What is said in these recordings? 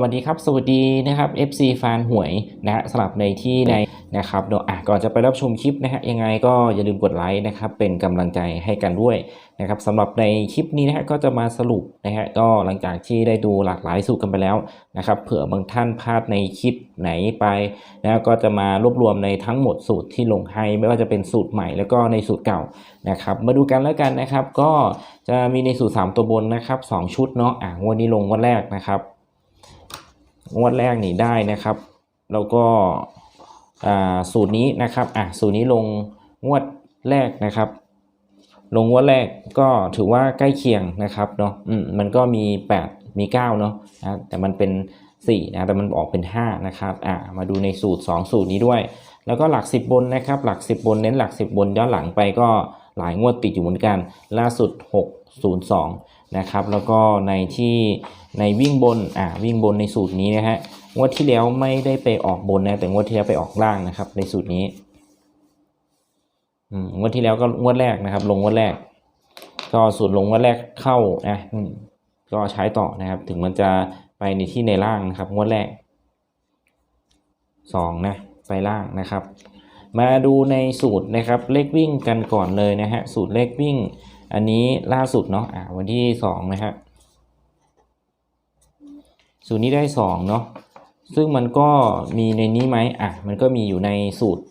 วัสดีครับ สวัสดีนะครับ FC แฟนหวยนะฮะสลับในที่ในนะครับเดี๋ยวอะก่อนจะไปรับชมคลิปนะฮะยังไงก็อย่าลืมกดไลค์นะครับเป็นกำลังใจให้กันด้วยนะครับสำหรับในคลิปนี้นะฮะก็จะมาสรุปนะฮะก็หลังจากที่ได้ดูหลากหลายสูตรกันไปแล้วนะครับเผื่อบางท่านพลาดในคลิปไหนไปนะก็จะมารวบรวมในทั้งหมดสูตรที่ลงให้ไม่ว่าจะเป็นสูตรใหม่แล้วก็ในสูตรเก่านะครับมาดูกันแล้วกันนะครับ ก็จะมีในสูตร 3 ตัวบนนะครับ2ชุดเนาะอะวันนี้ลงวันแรกนะครับ งวดแรกนี่ได้นะครับ แล้วก็สูตรนี้นะครับอะสูตรนี้ลงงวดแรกนะครับ ลงงวดแรกก็ถือว่าใกล้เคียงนะครับเนาะอืมมันก็มี 8 มี 9 เนาะนะแต่มันเป็น4นะแต่มันออกเป็น 5 นะครับอะมาดูในสูตร 2 สูตรนี้ด้วย แล้วก็หลัก 10 บนนะครับ หลัก 10 บนเน้นหลัก 10 บนย้อนหลังไปก็ หลายงวดติดอยู่เหมือนกัน ล่าสุด 602 นะครับ แล้วก็ในที่ในวิ่งบน อ่า วิ่งบนในสูตรนี้นะฮะ งวดที่แล้วไม่ได้ไปออกบนนะ แต่งวดที่แล้วไปออกล่างนะครับ ในสูตรนี้ อืม งวดที่แล้วก็งวดแรกนะครับ ลงงวดแรก ก็สูตรลงงวดแรกเข้านะอืมก็ใช้ต่อนะครับ ถึงมันจะไปในที่ในล่างนะครับ งวดแรกสองนะ ไปล่างนะครับ มาดูในสูตรนะครับเลขวิ่งกันก่อนเลยนะฮะสูตรเลขวิ่ง อันนี้ล่าสุดเนาะอ่าวันที่สองนะฮะสูตรนี้ได้สองเนาะซึ่งมันก็มีในนี้ไหมอะมันก็มีอยู่ในสูตร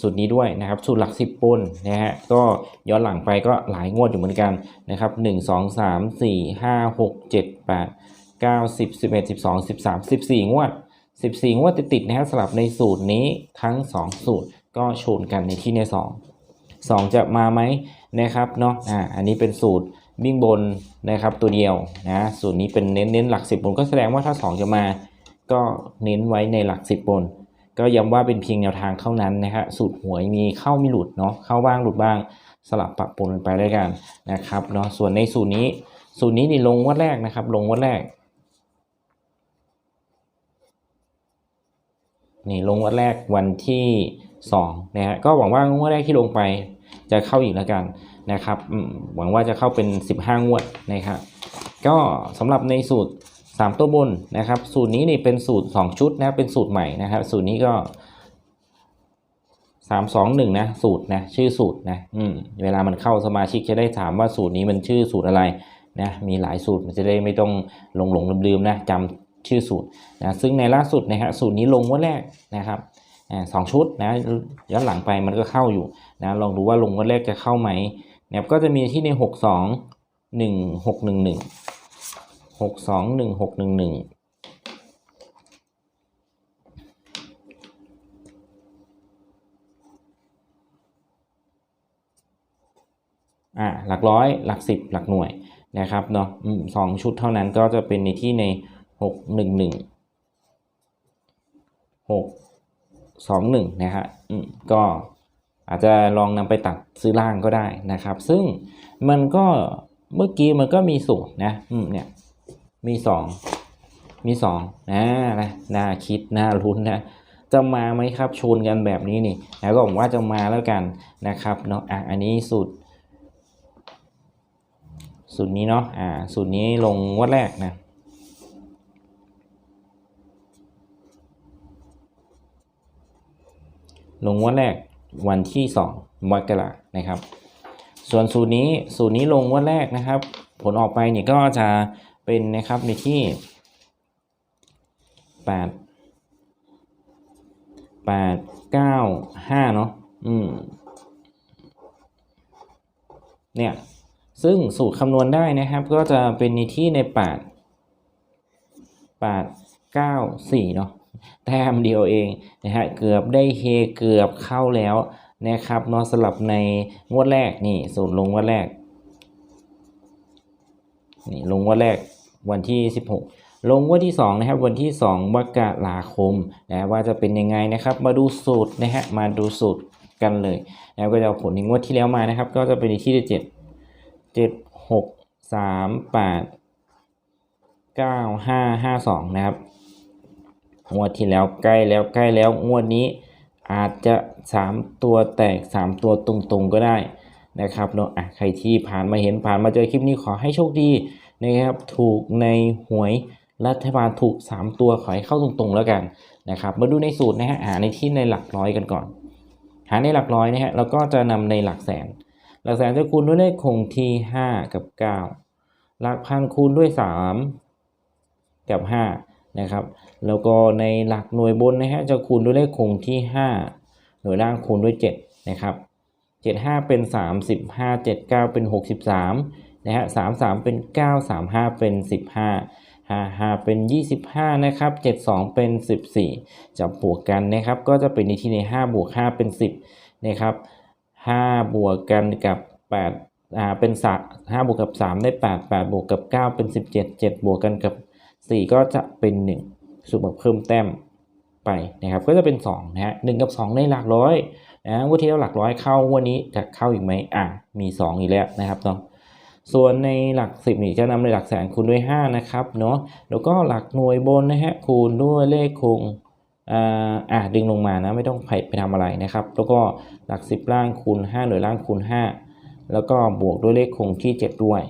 สูตรนี้ด้วยนะครับสูตรหลักสิบปนนะฮะก็ย้อนหลังไปก็หลายงวดอยู่เหมือนกันนะครับหนึ่งสองสามสี่ห้าหกเจ็ดแปดเก้าสิบสิบเอ็ดสิบสองสิบสามสิบสี่งวดสิบสี่งวดติดๆนะฮะสลับในสูตรนี้ทั้งสองสูตร ก็ชนกันในที่ในสองสองจะมาไหมนะครับเนาะอ่าอันนี้เป็นสูตรวิ่งบนนะครับตัวเดียวนะสูตรนี้เป็นเน้นเน้นหลักสิบน ก็แสดงว่าถ้า 2 จะมา ก็เน้นไว้ในหลักสิบน ก็ย้ำว่าเป็นเพียงแนวทางเท่านั้นนะฮะสูตรหวยมีเข้ามีหลุดเนาะเข้าบ้างหลุดบ้างสลับปรับปนกันไปด้วยกันนะครับเนาะส่วนในสูตรนี้ สูตรนี้นี่ลงวัดแรกนะครับ ลงวัดแรกนี่ลงงวัดแรกวันที่ 2นะฮะก็หวังว่างวดแรกที่ลงไปจะเข้าอีกแล้วกันนะครับหวังว่าจะเข้าเป็น 15 งวดนะครับก็สำหรับในสูตร 3 ตัวบนนะครับ สูตรนี้นี่เป็นสูตร 2 ชุดนะเป็นสูตรใหม่นะครับ สูตรนี้ก็ 3 2 1นะสูตรนะชื่อสูตรนะอืมเวลามันเข้าสมาชิกจะได้ถามว่าสูตรนี้มันชื่อสูตรอะไรนะมีหลายสูตรมันจะได้ไม่ต้องหลงหลงลืมๆนะจำชื่อสูตรนะซึ่งในล่าสุดนะฮะสูตรนี้ลงว่าแรกนะครับ สองชุดนะย้อนหลังไปมันก็เข้าอยู่นะลองดูว่าลงวันแรกจะเข้าไหมเนี่ยก็จะมีที่ในหกสองหนึ่งหกหนึ่งหนึ่งหกสองหนึ่งหกหนึ่งหนึ่งอ่าหลักร้อยหลักสิบหลักหน่วยนะครับเนาะสองชุดเท่านั้นก็จะเป็นในที่ในหกหนึ่งหนึ่งหก สองหนึ่งนะฮะอืมก็อาจจะลองนำไปตัดซื้อล่างก็ได้นะครับ ซึ่งมันก็เมื่อกี้มันก็มีสูตรนะอืมเนี่ยมีสองมีสองนะนะน่าคิดน่าลุ้นนะจะมาไหมครับชนกันแบบนี้นี่นะก็หวังว่าจะมาแล้วกันนะครับเนาะอะอันนี้สูตรสูตรนี้เนาะอ่าสูตรนี้ลงงวัดแรกนะ ลงงวัดแรกวันที่สองมกรานะครับ ส่วนสูตรนี้สูตรนี้ลงงวัดแรกนะครับ ผลออกไปเนี่ยก็จะเป็นนะครับในที่แปดแปดเก้าห้าเนาะอืมเนี่ยซึ่งสูตรคำนวณได้นะครับ ก็จะเป็นในที่ใน 8 8 9 4เนาะ แต้มเดียวเองนะฮะเกือบได้เฮเกือบเข้าแล้วนะครับนาะสลับในงวดแรกนี่สูตรลงงวดแรกนี่ลงงวดแรกวันที่ 16 ลงงวดที่2นะครับวันที่2มกราคมนะว่าจะเป็นยังไงนะครับ มาดูสูตรนะฮะมาดูสูตรกันเลยแล้วก็จะเอาผลในงวดที่แล้วมานะครับ ก็จะเป็นในที่ที่7เจ็ดหกสามแปดเก้าห้าห้าสองนะครับ งวดที่แล้วใกล้แล้วใกล้แล้วงวดนี้อาจจะสามตัวแตกสามตัวตรงๆก็ได้นะครับเนาะอะใครที่ผ่านมาเห็นผ่านมาเจอคลิปนี้ขอให้โชคดีนะครับ ถูกในหวยรัฐบาลถูก 3 ตัวขอให้เข้าตรงๆแล้วกันนะครับ มาดูในสูตรนะฮะหาในที่ในหลักร้อยกันก่อน หาในหลักร้อยนะฮะแล้วก็จะนำในหลักแสน หลักแสนจะคูณด้วยเลขคงที่ 5 กับ 9 หลักพันคูณด้วย 3 กับ 5 นะครับ แล้วก็ในหลักหน่วยบนนะฮะจะคูณด้วยเลขคงที่ 5 หน่วยล่างคูณด้วย 7 นะครับ 75 เป็น 35 79 เป็น 63 นะฮะ 33 เป็น 9 35 เป็น 15 55 เป็น 25 นะครับ 72 เป็น 14จะบวกกันนะครับ ก็จะเป็นในที่ใน5บวก5เป็น 10 นะครับ 5 บวกกันกับ8อ่าเป็น3 5บวกกับ 3 ได้ 8 8 บวกกับ 9 เป็น 17 7 บวกกันกับ 4 ก็จะเป็น 1 สูตรแบบเพิ่มแต้มไปนะครับ ก็จะเป็น2นะฮะ1กับ 2 ในหลักร้อยนะวันที่แล้วหลักร้อยเข้าวันนี้จะเข้าอีกไหมอะมี 2 อีกแล้วนะครับเนาะส่วนในหลัก 10นี่จะนำในหลักแสนคูณด้วย 5 นะครับเนาะแล้วก็หลักหน่วยบนนะฮะคูณด้วยเลขคงอ่าดึงลงมานะไม่ต้องไปไปทำอะไรนะครับ แล้วก็หลัก 10 ล่างคูณ 5 หน่วยล่างคูณ 5 แล้วก็บวกด้วยเลขคงที่ 7 ด้วย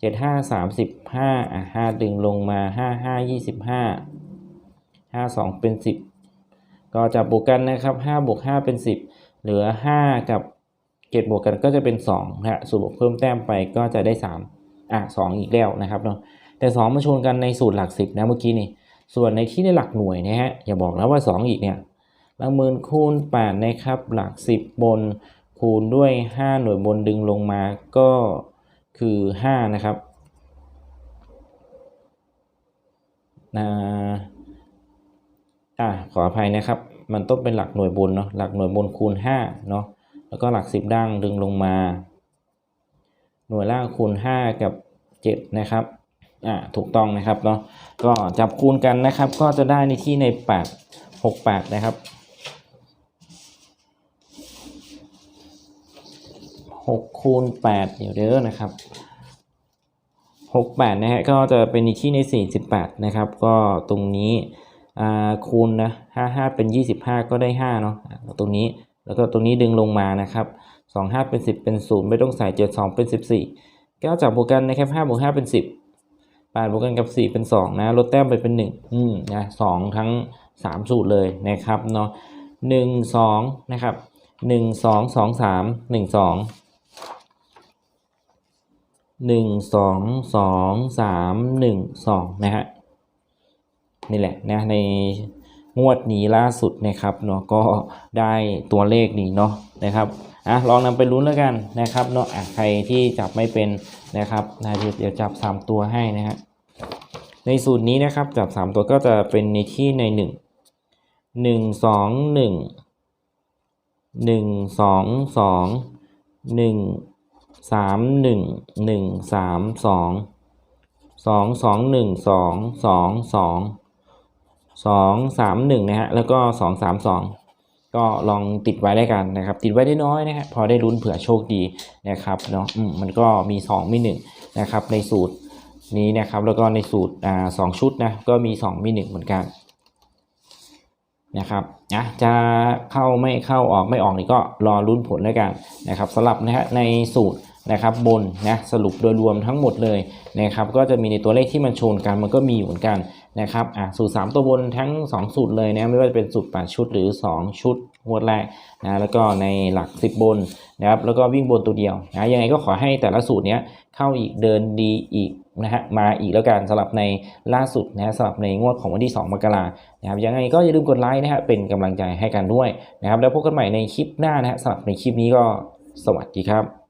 7 5 35อะ5ดึงลงมา5 5 25 5 2เป็น10ก็จะบวกกันนะครับ5บวก5เป็น10เหลือ5กับ7บวกกันก็จะเป็น2นะฮะสูตรบวกเพิ่มแต้มไปก็จะได้3อะ2อีกแล้วนะครับเนาะแต่2มาชนกันในสูตรหลัก10นะเมื่อกี้นี่ส่วนในที่ในหลักหน่วยนะฮะอย่าบอกนะว่า 2 อีกเนี่ยหลักหมื่นคูณ8นะครับหลัก 10 บนคูณด้วย 5 หน่วยบนดึงลงมาก็ คือ5นะครับอ่าอ่าขออภัยนะครับ มันต้องเป็นหลักหน่วยบนเนาะหลักหน่วยบนคูณ5เนาะแล้วก็หลัก 10ด่างดึงลงมา หน่วยล่างคูณ 5 กับ 7 นะครับอ่าถูกต้องนะครับเนาะก็จับคูณกันนะครับ ก็จะได้ในที่ใน 8 6 8 นะครับ 6คูณ8เดี๋ยวเด้อนะครับ6 8นะฮะก็จะเป็นในที่ใน 48 นะครับ ก็ตรงนี้คูณนะ5 5 เป็น 25 ก็ได้5เนาะตรงนี้แล้วก็ตรงนี้ดึงลงมานะครับ 2 5 เป็น 10 เป็น 0 ไม่ต้องใส่ 7 2 เป็น 14ก็จับบวกกันนะครับ5บวก5เป็น 10 8บวกกันกับ 4 เป็น 2 นะ ลดแต้มไปเป็น 1 อืมนะ2ทั้ง 3 สูตรเลยนะครับเนาะ1 2 นะครับ 1 2 2 3 1 2 1 2 2 3 1 2นะฮะนี่แหละนะในงวดนี้ล่าสุดนะครับเนาะก็ได้ตัวเลขนี้เนาะนะครับอะลองนำไปลุ้นแล้วกันนะครับเนาะอะใครที่จับไม่เป็นนะครับนะเดี๋ยวเดี๋ยวจับ 3 ตัวให้นะฮะในสูตรนี้นะครับจับ 3 ตัวก็จะเป็นในที่ใน 1 1 2 1 1 2 2 1 3 1 1 3 2 2 2 1 2 2 2สามสองสองสองหนึ่งสองสองสองสองสามหนึ่งนะฮะแล้วก็สองสามสองก็ลองติดไว้ได้กันนะครับ ติดไว้ได้น้อยนะฮะพอได้ลุ้นเผื่อโชคดีนะครับเนาะมมันก็มีสองมีหนึ่งนะครับในสูตรนี้นะครับแล้วก็ในสูตรอ่าสองชุดนะก็มีสองมีหนึ่งเหมือนกันนะครับนะจะเข้าไม่เข้าออกไม่ออกนี่ก็รอลุ้นผลแล้วกันนะครับสำหรับนะฮะในสูตร นะครับบนนะสรุปโดยรวมทั้งหมดเลยนะครับก็จะมีในตัวเลขที่มันชนกันมันก็มีอยู่เหมือนกันนะครับอะสูตร 3 ตัวบนทั้ง 2 สูตรเลยนะไม่ว่าจะเป็นสูตร8ชุดหรือ 2 ชุดงวดแรกนะแล้วก็ในหลัก 10 บนนะครับแล้วก็วิ่งบนตัวเดียวนะยังไงก็ขอให้แต่ละสูตรเนี้ยเข้าอีกเดินดีอีกนะฮะมาอีกแล้วกันสำหรับในล่าสุดนะฮะสำหรับในงวดของวันที่ 2 มกรานะครับยังไงก็อย่าลืมกดไลค์นะฮะเป็นกำลังใจให้กันด้วยนะครับแล้วพบกันใหม่ในคลิปหน้านะฮะสำหรับในคลิปนี้ก็สวัสดีครับ